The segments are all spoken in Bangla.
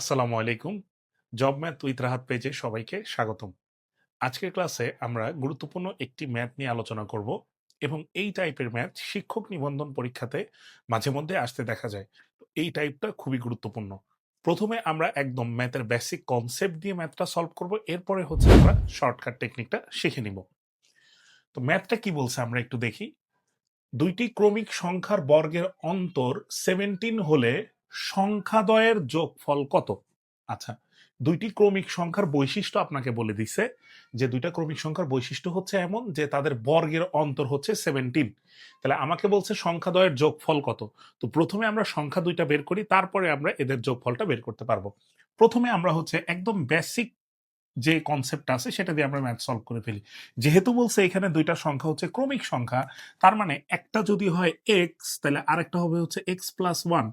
আসসালামু আলাইকুম। জব ম্যাথ উইথ রাহাত পেজে সবাইকে স্বাগতম। আজকের ক্লাসে আমরা গুরুত্বপূর্ণ একটি ম্যাথ নিয়ে আলোচনা করব এবং এই টাইপের ম্যাথ শিক্ষক নিবন্ধন পরীক্ষাতে মাঝে মধ্যে আসতে দেখা যায়। এই টাইপটা খুবই গুরুত্বপূর্ণ। প্রথমে আমরা একদম ম্যাথের বেসিক কনসেপ্ট দিয়ে ম্যাথটা সলভ করব। এরপরে হচ্ছে আমরা শর্টকাট টেকনিকটা শিখে নিব। তো ম্যাথটা কি বলছে আমরা একটু দেখি। দুইটি ক্রমিক সংখ্যার বর্গের অন্তর সেভেন্টিন হলে সংখ্যাদ্বয়ের যোগফল কত? আচ্ছা দুইটি ক্রমিক সংখ্যার বৈশিষ্ট্য আপনাকে বলে দিছে যে দুইটা ক্রমিক সংখ্যার বৈশিষ্ট্য হচ্ছে এমন যে তাদের বর্গের অন্তর হচ্ছে সেভেন্টিন তাহলে আমাকে বলছে সংখ্যাদ্বয়ের যোগফল কত? তো প্রথমে আমরা সংখ্যা দুইটা বের করি, তারপরে আমরা এদের যোগফলটা বের করতে পারব। প্রথমে আমরা হচ্ছে একদম বেসিক যে কনসেপ্টটা আছে সেটা দিয়ে আমরা ম্যাথ সলভ করে ফেলি। যেহেতু বলছে এখানে দুইটা সংখ্যা হচ্ছে ক্রমিক সংখ্যা, তার মানে একটা যদি হয় এক্স তাহলে আরেকটা হবে হচ্ছে এক্স প্লাস ওয়ান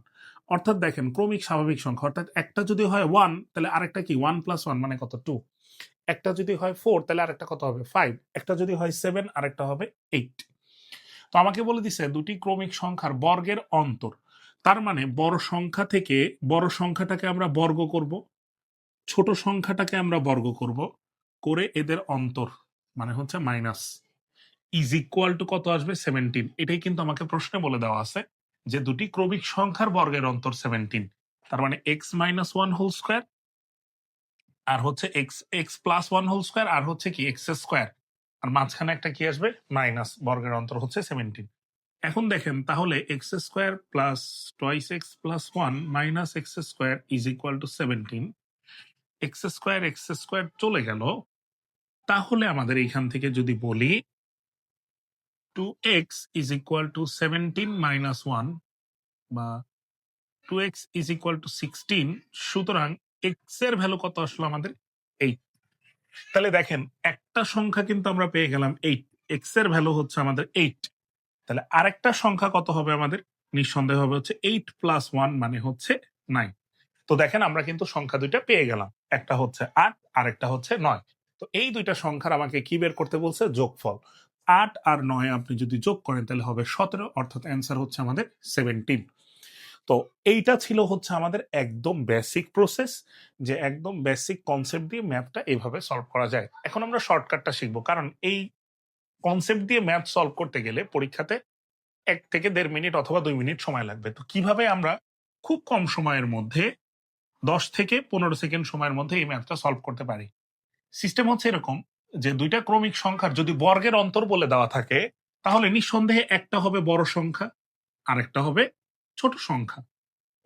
অর্থাৎ দেখেন, ক্রমিক স্বাভাবিক সংখ্যা, অর্থাৎ একটা যদি হয় ওয়ান তাহলে আরেকটা কি? ওয়ান প্লাস ওয়ান মানে কত? টু একটা যদি হয় ফোর তাহলে আরেকটা কত হবে? ফাইভ একটা যদি হয় সেভেন আরেকটা হবে এইট তো আমাকে বলে দিছে দুটি ক্রমিক সংখ্যার বর্গের অন্তর। তার মানে বড় সংখ্যা থেকে বড় সংখ্যাটাকে আমরা বর্গ করব, ছোট সংখ্যাটাকে আমরা বর্গ করব করে এদের অন্তর মানে হচ্ছে মাইনাস ইজ ইকুয়াল টু কত আসবে? সেভেন্টিন এটাই কিন্তু আমাকে প্রশ্নে বলে দেওয়া আছে। যে দুটি ক্রমিক সংখ্যার বর্গের অন্তর সেভেন্টিন তার মানে X minus one whole square আর হচ্ছে X X plus one whole square আর হচ্ছে কি এক্স স্কোয়ার আর মাঝখানে একটা কি আসবে? মাইনাস বর্গের অন্তর হচ্ছে সেভেন্টিন এখন দেখেন, তাহলে X square plus twice X plus one minus X square is equal to seventeen X square X square চলে গেল। তাহলে আমাদের এইখান থেকে যদি বলি two X is equal to seventeen minus one বা two X is equal to sixteen সুতরাং এক্সের ভ্যালু কত আসলো আমাদের এইট তাহলে দেখেন, একটা সংখ্যা কিন্তু আমরা পেয়ে গেলাম এইট এক্সের ভ্যালু হচ্ছে আমাদের এইট তাহলে আরেকটা সংখ্যা কত হবে আমাদের? নিঃসন্দেহ হবে হচ্ছে এইট প্লাস ওয়ান মানে হচ্ছে নাইন তো দেখেন, আমরা কিন্তু সংখ্যা দুইটা পেয়ে গেলাম। একটা হচ্ছে আট, আরেকটা হচ্ছে নয়। তো এই দুইটা সংখ্যার আমাকে কি বের করতে বলছে? যোগফল। আট আর নয় আপনি যদি যোগ করেন, তাহলে হবে সতেরো, অর্থাৎ অ্যান্সার হচ্ছে আমাদের সেভেন্টিন তো এইটা ছিল হচ্ছে আমাদের একদম বেসিক প্রসেস যে একদম বেসিক কনসেপ্ট দিয়ে ম্যাথটা এইভাবে সলভ করা যায়। এখন আমরা শর্টকাটটা শিখব, কারণ এই কনসেপ্ট দিয়ে ম্যাথ সলভ করতে গেলে পরীক্ষাতে এক থেকে দেড় মিনিট অথবা দুই মিনিট সময় লাগবে। তো কীভাবে আমরা খুব কম সময়ের মধ্যে, দশ থেকে পনেরো সেকেন্ড সময়ের মধ্যে এই ম্যাথটা সলভ করতে পারি? সিস্টেম হচ্ছে এরকম যে দুইটা ক্রমিক সংখ্যার যদি বর্গের অন্তর বলে দেওয়া থাকে, তাহলে নিঃসন্দেহে একটা হবে বড় সংখ্যা আর একটা হবে ছোট সংখ্যা।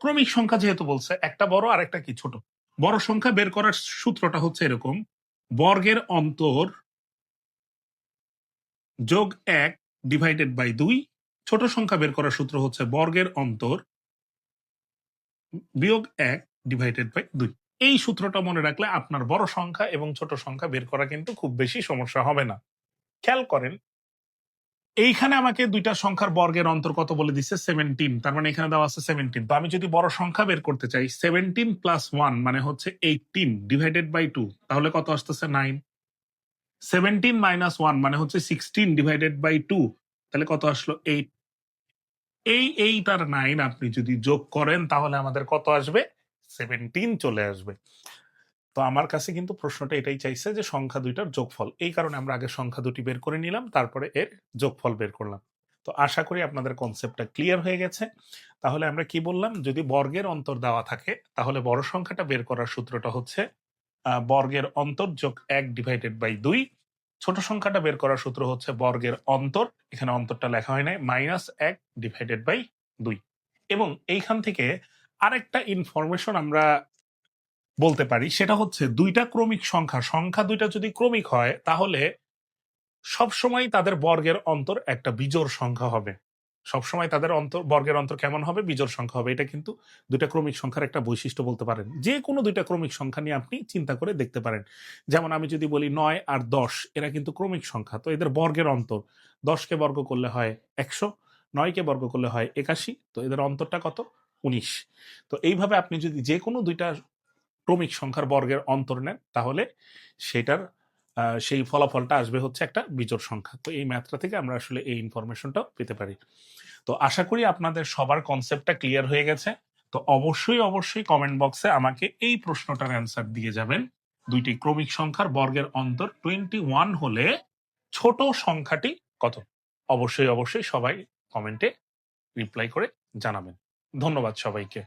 ক্রমিক সংখ্যা যেহেতু বলছে, একটা বড় আর একটা কি ছোট? বড় সংখ্যা বের করার সূত্রটা হচ্ছে এরকম, বর্গের অন্তর যোগ এক ডিভাইডেড বাই দুই, ছোট সংখ্যা বের করার সূত্র হচ্ছে বর্গের অন্তর বিয়োগ এক ডিভাইডেড বাই দুই। এই সূত্রটা মনে রাখলে আপনার বড় সংখ্যা এবং ছোট সংখ্যা বের করা কিন্তু খুব বেশি সমস্যা হবে না। খেয়াল করেন, এইখানে আমাকে দুইটা সংখ্যার বর্গের অন্তর্গত বলে দিচ্ছে? সেভেন্টিন তার মানে এখানে দেওয়া আছে সেভেন্টিন তো আমি যদি বড় সংখ্যা বের করতে চাই সেভেন্টিন প্লাস ওয়ান মানে হচ্ছে এইটিন ডিভাইডেড বাই টু তাহলে কত আসতেছে? নাইন সেভেন্টিন মাইনাস ওয়ান মানে হচ্ছে সিক্সটিন ডিভাইডেড বাই টু তাহলে কত আসলো? এইট এই এইট আর নাইন আপনি যদি যোগ করেন, তাহলে আমাদের কত আসবে? সেভেন্টিন চলে আসবে। তো আমার কাছে কিন্তু প্রশ্নটা এটাই চাইছে যে, সংখ্যা দুইটার যোগফল। এই কারণে আমরা আগে সংখ্যা দুটি বের করে নিলাম, তারপরে এর যোগফল বের করলাম। তো আশা করি আপনাদের কনসেপ্টটা ক্লিয়ার হয়ে গেছে। তাহলে আমরা কি বললাম? যদি বর্গের অন্তর দেওয়া থাকে, তাহলে বড় সংখ্যাটা বের করার সূত্রটা হচ্ছে বর্গের অন্তর যোগ এক ডিভাইডেড বাই দুই। ছোট সংখ্যাটা বের করার সূত্র হচ্ছে বর্গের অন্তর। এখানে অন্তরটা লেখা হয় নাই মাইনাস এক ডিভাইডেড বাই দুই। এবং এইখান থেকে আরেকটা ইনফরমেশন আমরা বলতে পারি, সেটা হচ্ছে দুইটা ক্রমিক সংখ্যা। সংখ্যা দুইটা যদি ক্রমিক হয়, তাহলে সবসময় তাদের বর্গের অন্তর একটা বিজোড় সংখ্যা হবে। সবসময় তাদের অন্তর, বর্গের অন্তর কেমন হবে? বিজোড় সংখ্যা হবে। এটা কিন্তু দুইটা ক্রমিক সংখ্যার একটা বৈশিষ্ট্য বলতে পারেন। যে কোনো দুইটা ক্রমিক সংখ্যা নিয়ে আপনি চিন্তা করে দেখতে পারেন। যেমন আমি যদি বলি নয় আর দশ, এরা কিন্তু ক্রমিক সংখ্যা। তো এদের বর্গের অন্তর দশকে বর্গ করলে হয় একশো নয়কে বর্গ করলে হয় একাশি। তো এদের অন্তরটা কত? উনিশ। তো এইভাবে আপনি যদি যে কোনো দুইটা ক্রমিক সংখ্যার বর্গের অন্তর নেন, তাহলে সেটার সেই ফলাফলটা আসবে হচ্ছে একটা বিজোড় সংখ্যা। তো এই ম্যাথটা থেকে আমরা আসলে এই ইনফরমেশনটা পেতে পারি। তো আশা করি আপনাদের সবার কনসেপ্টটা ক্লিয়ার হয়ে গেছে। তো অবশ্যই অবশ্যই কমেন্ট বক্সে আমাকে এই প্রশ্নটার অ্যান্সার দিয়ে যাবেন। দুইটি ক্রমিক সংখ্যার বর্গের অন্তর টোয়েন্টি ওয়ান হলে ছোট সংখ্যাটি কত? অবশ্যই অবশ্যই সবাই কমেন্টে রিপ্লাই করে জানাবেন। ধন্যবাদ সবাইকে।